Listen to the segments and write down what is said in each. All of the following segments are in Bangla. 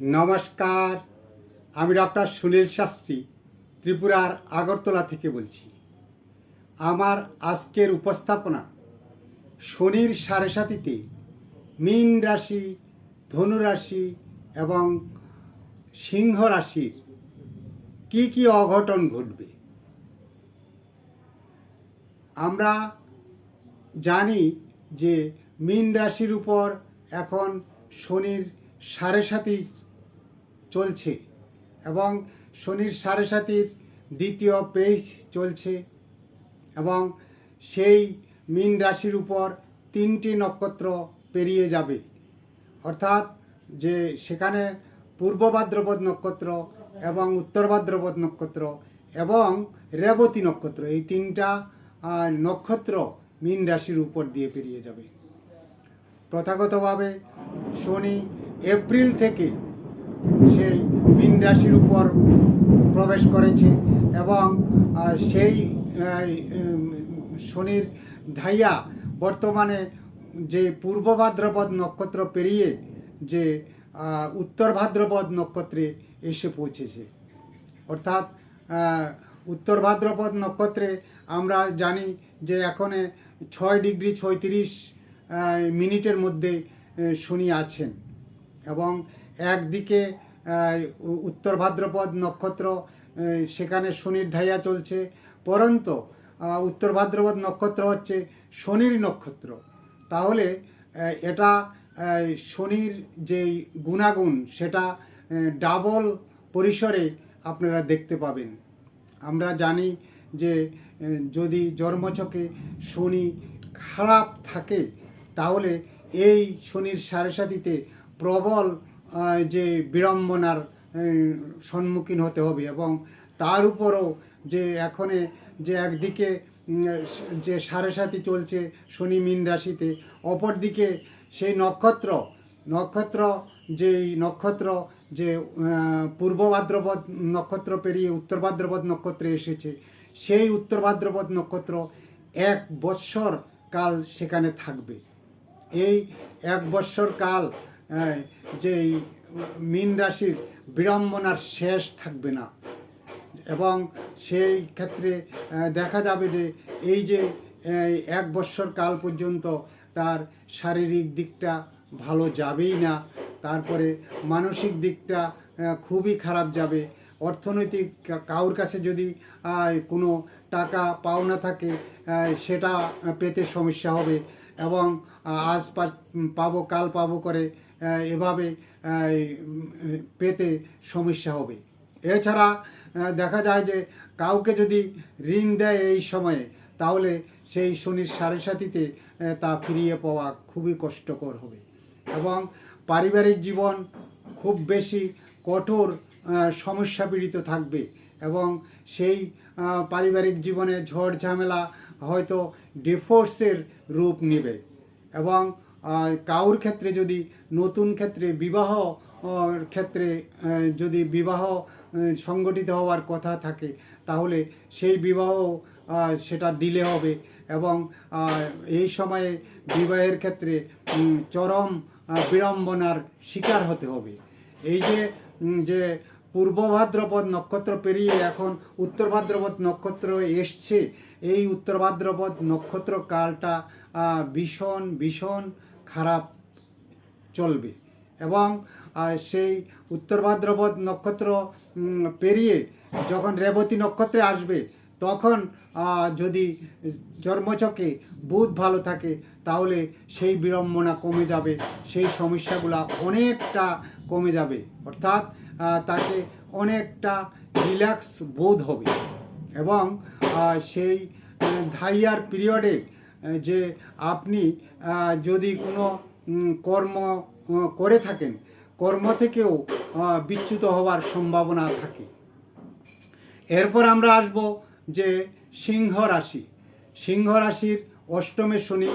নমস্কার, আমি ডক্টর সুনীল শাস্ত্রী, ত্রিপুরার আগরতলা থেকে বলছি। আমার আজকের উপস্থাপনা শনির সাড়ে সাতিতে মীন রাশি, ধনু রাশি এবং সিংহ রাশির কি কি অঘটন ঘটবে? আমরা জানি যে মীন রাশির উপর এখন শনির সাড়ে সাতি চলছে এবং শনির সাড়ে সাতির দ্বিতীয় পেজ চলছে এবং সেই মীন রাশির উপর তিনটি নক্ষত্র পেরিয়ে যাবে। অর্থাৎ যে সেখানে পূর্ব ভাদ্রপদ নক্ষত্র এবং উত্তর ভাদ্রপদ নক্ষত্র এবং রেবতী নক্ষত্র এই তিনটা নক্ষত্র মীন রাশির উপর দিয়ে পেরিয়ে যাবে। প্রথাগতভাবে শনি এপ্রিল থেকে সেই মীন রাশির উপর প্রবেশ করেছে এবং সেই শনির ধাইয়া বর্তমানে যে পূর্ব ভাদ্রপদ নক্ষত্র পেরিয়ে যে উত্তর ভাদ্রপদ নক্ষত্রে এসে পৌঁছেছে। অর্থাৎ উত্তর ভাদ্রপদ নক্ষত্রে আমরা জানি যে এখনে ছয় ডিগ্রি ছয়ত্রিশ মিনিটের মধ্যে শনি আছেন এবং একদিকে উত্তর ভাদ্রপদ নক্ষত্র সেখানে শনির ধাইয়া চলছে, পরন্তু উত্তর ভাদ্রপদ নক্ষত্র হচ্ছে শনির নক্ষত্র। তাহলে এটা শনির যেই গুণাগুণ, সেটা ডাবল পরিসরে আপনারা দেখতে পাবেন। আমরা জানি যে যদি জন্মছকে শনি খারাপ থাকে, তাহলে এই শনির সাড়ে সাতিতে প্রবল যে বিড়ম্বনার সম্মুখীন হতে হবে এবং তার উপরও যে এখনে যে একদিকে যে সাড়ে সাতি চলছে শনি মীন রাশিতে, অপরদিকে সেই নক্ষত্র নক্ষত্র যেই নক্ষত্র যে পূর্ব ভাদ্রপদ নক্ষত্র পেরিয়ে উত্তর ভাদ্রপদ নক্ষত্রে এসেছে, সেই উত্তর ভাদ্রপদ নক্ষত্র এক বৎসর কাল সেখানে থাকবে। এই এক বৎসর কাল যে মীন রাশির বিড়ম্বনার শেষ থাকবে না। এবং সেই ক্ষেত্রে দেখা যাবে যে এই যে এক বৎসর কাল পর্যন্ত তার শারীরিক দিকটা ভালো যাবেই না, তারপরে মানসিক দিকটা খুবই খারাপ যাবে। অর্থনৈতিক কা- কারোর কাছে যদি কোনো টাকা পাওনা থাকে সেটা পেতে সমস্যা হবে। এবং আজ পাবো, কাল পাবো করে এভাবে পেতে সমস্যা হবে। এছাড়া দেখা যায় যে কাউকে যদি ঋণ দেয় এই সময়ে তাহলে সেই শনির সাড়ে আহ, তা ফিরিয়ে পাওয়া খুবই কষ্টকর হবে। এবং পারিবারিক জীবন খুব বেশি কঠোর সমস্যা পীড়িত থাকবে এবং সেই পারিবারিক জীবনে ঝড় ঝামেলা হয়তো ডিফোর্সের রূপ নেবে। এবং কাউর ক্ষেত্রে যদি, নতুন ক্ষেত্রে, বিবাহ ক্ষেত্রে যদি বিবাহ সংগঠিত হওয়ার কথা থাকে, তাহলে সেই বিবাহ সেটা ডিলে হবে এবং এই সময়ে বিবাহের ক্ষেত্রে চরম বিড়ম্বনার শিকার হতে হবে। এই যে যে পূর্ব ভাদ্রপদ নক্ষত্র পেরিয়ে এখন উত্তর ভাদ্রপদ নক্ষত্র এসছে, এই উত্তর ভাদ্রপদ নক্ষত্র কালটা ভীষণ ভীষণ খারাপ চলবে। এবং সেই উত্তর ভাদ্রপদ নক্ষত্র পেরিয়ে যখন রেবতী নক্ষত্রে আসবে, তখন যদি জন্মছকে বুধ ভালো থাকে, তাহলে সেই বিড়ম্বনা কমে যাবে, সেই সমস্যাগুলো অনেকটা কমে যাবে। অর্থাৎ তাকে অনেকটা রিল্যাক্স বোধ হবে। এবং সেই ধাইয়ার পিরিয়ডে যে আপনি যদি কোনো কর্ম করে থাকেন, কর্ম থেকেও বিচ্যুত হওয়ার সম্ভাবনা থাকে। এরপর আমরা আসব যে সিংহ রাশি। সিংহ রাশির অষ্টমে শনি,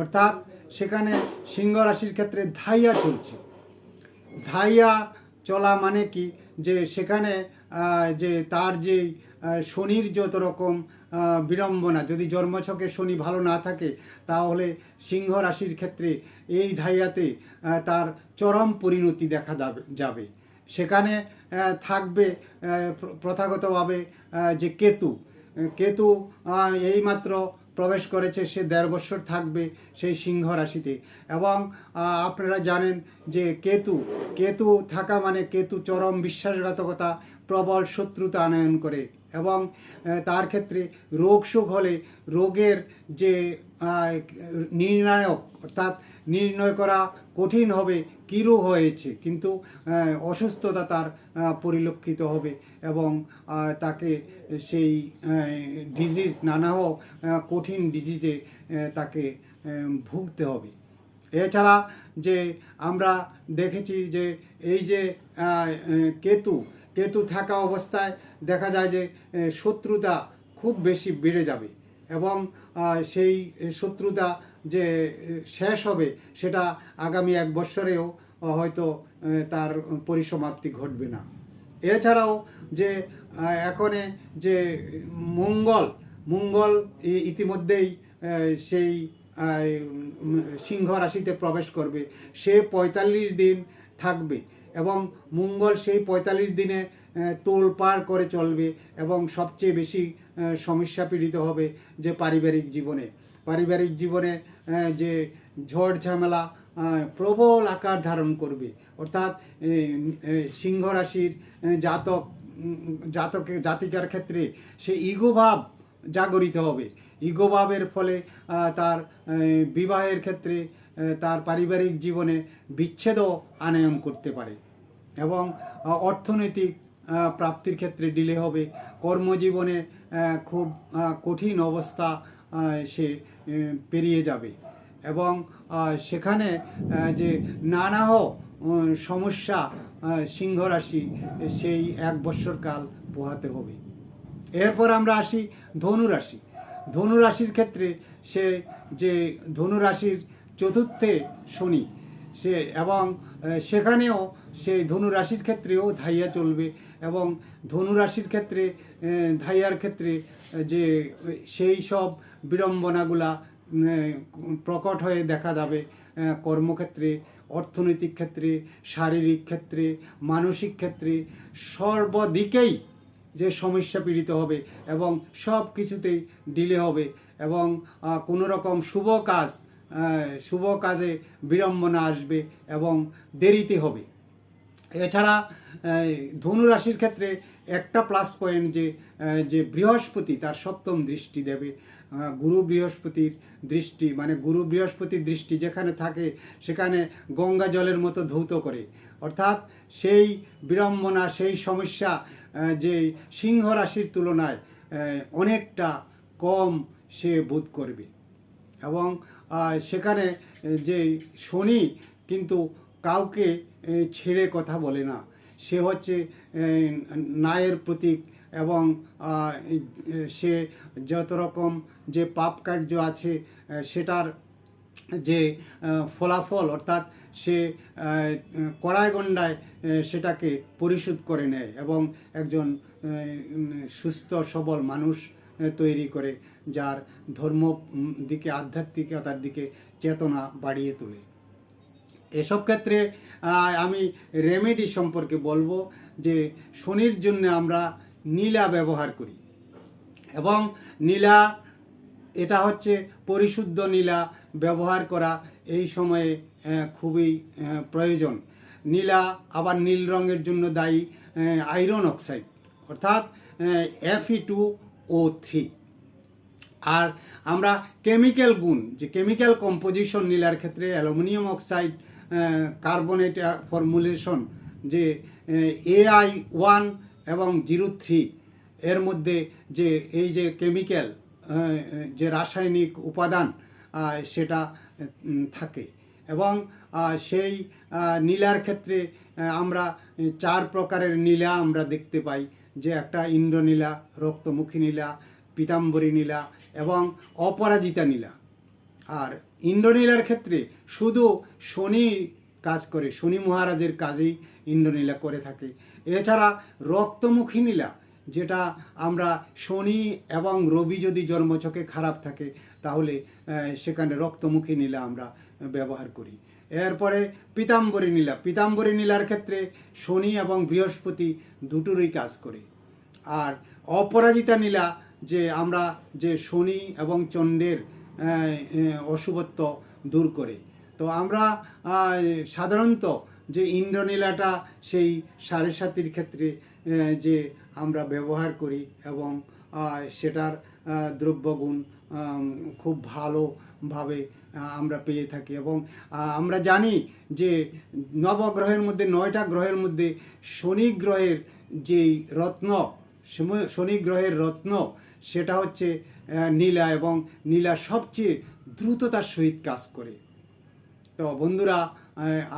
অর্থাৎ সেখানে সিংহ রাশির ক্ষেত্রে ধাইয়া চলছে। ধাইয়া চলা মানে কি? যে সেখানে যে তার যে শনির যত রকম বিড়ম্বনা, যদি জন্মছকে শনি ভালো না থাকে, তাহলে সিংহ রাশির ক্ষেত্রে এই ধাইয়াতে তার চরম পরিণতি দেখা যাবে। সেখানে থাকবে প্রথাগতভাবে যে কেতু কেতু এইমাত্র প্রবেশ করেছে, সে দেড় বছর থাকবে সেই সিংহ রাশিতে। এবং আপনারা জানেন যে কেতু কেতু থাকা মানে কেতু চরম বিশ্বাসঘাতকতা, প্রবল শত্রুতা আনয়ন করে। এবং তার ক্ষেত্রে রোগ সুখ হলে রোগের যে নির্ণায়ক অর্থাৎ নির্ণয় করা কঠিন হবে কী রোগ হয়েছে কিন্তু অসুস্থতা তার পরিলক্ষিত হবে এবং তাকে সেই ডিজিজ আহ, কঠিন ডিজিজে তাকে ভুগতে হবে। এছাড়া যে আমরা দেখেছি যে এই যে কেতু কেতু থাকা অবস্থায় দেখা যায় যে শত্রুতা খুব বেশি বেড়ে যাবে এবং সেই শত্রুতা যে শেষ হবে সেটা আগামী এক বছরেও হয়তো তার পরিসমাপ্তি ঘটবে না। এছাড়াও যে এখনে যে, মঙ্গল মঙ্গল ইতিমধ্যেই সেই সিংহ রাশিতে প্রবেশ করবে। সে পঁয়তাল্লিশ দিন থাকবে। এবং মঙ্গল সেই পঁয়তাল্লিশ দিনে আহ, তোল পার করে চলবে এবং সবচেয়ে বেশি সমস্যা পীড়িত হবে যে পারিবারিক জীবনে। পারিবারিক জীবনে যে ঝড় ঝামেলা প্রবল আকার ধারণ করবে। অর্থাৎ সিংহ রাশির জাতক জাতকে জাতিকার ক্ষেত্রে সে ইগোভাব জাগরিত হবে। ইগোভাবের ফলে তার বিবাহের ক্ষেত্রে তার পারিবারিক জীবনে বিচ্ছেদও আনয়ন করতে পারে। এবং অর্থনৈতিক প্রাপ্তির ক্ষেত্রে ডিলে হবে। কর্মজীবনে খুব কঠিন অবস্থা সে পেরিয়ে যাবে। এবং সেখানে যে নানাহ সমস্যা আহ, সিংহ রাশি সেই এক বৎসর কাল পোহাতে হবে। এরপর আমরা আসি ধনু রাশি ধনু রাশির ক্ষেত্রে সে যে ধনু রাশির চতুর্থে শনি সে এবং সেখানেও সেই ধনু রাশির ক্ষেত্রেও ধাইয়া চলবে এবং ধনু রাশির ক্ষেত্রে ধাইয়ার ক্ষেত্রে যে সেই সব বিড়ম্বনাগুলা প্রকট হয়ে দেখা যাবে কর্মক্ষেত্রে, অর্থনৈতিক ক্ষেত্রে, শারীরিক ক্ষেত্রে, মানসিক ক্ষেত্রে, সর্বদিকেই যে সমস্যা পীড়িত হবে এবং সব কিছুতেই ডিলে হবে এবং কোনো রকম শুভ কাজ শুভ কাজে বিড়ম্বনা আসবে এবং দেরিতে হবে। এছাড়া আহ, ধনু রাশির ক্ষেত্রে একটা প্লাস পয়েন্ট যে যে বৃহস্পতি তার সপ্তম দৃষ্টি দেবে। গুরু বৃহস্পতির দৃষ্টি মানে গুরু বৃহস্পতির দৃষ্টি যেখানে থাকে সেখানে গঙ্গা জলের মতো ধৌত করে। অর্থাৎ সেই বিড়ম্বনা সেই সমস্যা যে সিংহ রাশির তুলনায় অনেকটা কম সে বোধ করবে। এবং সেখানে যে শনি কিন্তু কাউকে ছেড়ে কথা বলে না। সে হচ্ছে আহ, ন্যায়ের প্রতীক এবং সে যত রকম যে পাপ কার্য আছে সেটার যে ফলাফল অর্থাৎ সে কড়ায় গণ্ডায় সেটাকে পরিশোধ করে নেয় এবং একজন সুস্থ সবল মানুষ তৈরি করে, যার ধর্ম দিকে, আধ্যাত্মিকতার দিকে চেতনা বাড়িয়ে তোলে। এসব ক্ষেত্রে আমি রেমেডি সম্পর্কে বলব যে, শনির জন্য আমরা নীলা ব্যবহার করি। এবং নীলা, এটা হচ্ছে পরিশুদ্ধ নীলা ব্যবহার করা এই সময়ে খুবই প্রয়োজন। নীলা আবার নীল রঙের জন্য দায়ী আয়রন অক্সাইড অর্থাৎ এফই টু ও থ্রি। আর আমরা কেমিক্যাল গুণ, যে কেমিক্যাল কম্পোজিশন নীলার ক্ষেত্রে অ্যালুমিনিয়াম অক্সাইড কার্বনেট ফর্মুলেশন, যে এআই ওয়ান এবং জিরো থ্রি, এর মধ্যে যে, এই যে কেমিক্যাল যে রাসায়নিক উপাদান সেটা থাকে। এবং সেই নীলার ক্ষেত্রে আমরা চার প্রকারের নীলা আমরা দেখতে পাই। যে একটা ইন্দ্রনীলা, রক্তমুখী নীলা, পীতাম্বরী নীলা এবং অপরাজিতা নীলা। আর ইন্দ্রনীলার ক্ষেত্রে শুধু শনি কাজ করে, শনি মহারাজের কাজেই ইন্দ্রনীলা করে থাকে। এছাড়া রক্তমুখী নীলা, যেটা আমরা শনি এবং রবি যদি জন্মছকে খারাপ থাকে, তাহলে সেখানে রক্তমুখী নীলা আমরা ব্যবহার করি। এরপরে পীতাম্বরী নীলা। পীতাম্বরী নীলার ক্ষেত্রে শনি এবং বৃহস্পতি দুটোরই কাজ করে। আর অপরাজিতা নীলা, যে আমরা যে শনি এবং চণ্ডের অশুভত্ব দূর করে। তো আমরা সাধারণত যে ইন্দ্রনীলাটা সেই সাড়ে সাতির ক্ষেত্রে যে আমরা ব্যবহার করি এবং সেটার দ্রব্যগুণ খুব ভালোভাবে আমরা পেয়ে থাকি এবং আমরা জানি যে নবগ্রহের মধ্যে, নয়টা গ্রহের মধ্যে শনি গ্রহের যেই রত্ন, শনি গ্রহের রত্ন, সেটা হচ্ছে নীলা এবং নীলা সবচেয়ে দ্রুততার সহিত কাজ করে। তো বন্ধুরা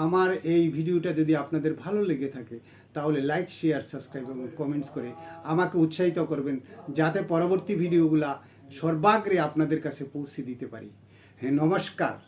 আমার এই ভিডিওটা যদি আপনাদের ভালো লেগে থাকে, তাহলে লাইক শেয়ার সাবস্ক্রাইব এবং কমেন্টস করে আমাকে উৎসাহিত করবেন, যাতে পরবর্তী ভিডিওগুলা সর্বাগ্রে আপনাদের কাছে পৌঁছে দিতে পারি। নমস্কার।